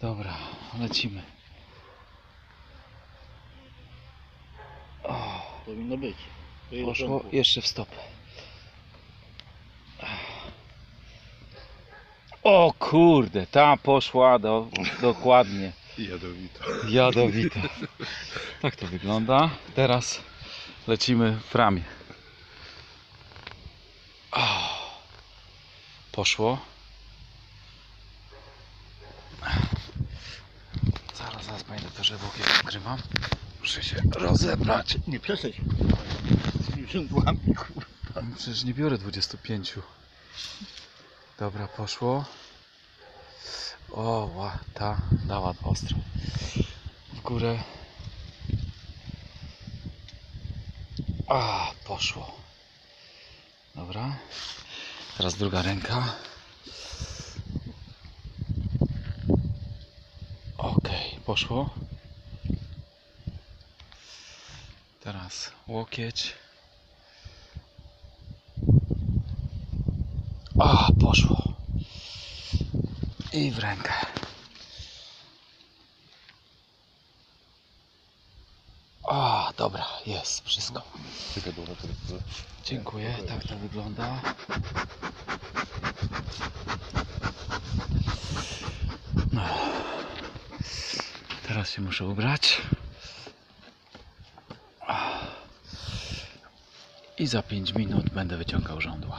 Dobra, lecimy. O, Powinno być. Poszło jeszcze w stopę. O kurde, ta poszła do, dokładnie. Jadowito. Jadowita. Tak to wygląda. Teraz lecimy w ramię. O, poszło. Zaraz, panie doktorze, bokiem odkrywam. Muszę się rozebrać. Nie tymi rządłami, kurwa. No Przecież nie biorę 25. Dobra, poszło. O, ła, ta dała ostro. W górę. A, poszło. Dobra. Teraz druga ręka. Poszło. Teraz łokieć. A, poszło. I w rękę. A, dobra, jest wszystko. Dziękuję, tak to wygląda. Teraz się muszę ubrać. I za 5 minut będę wyciągał żądła.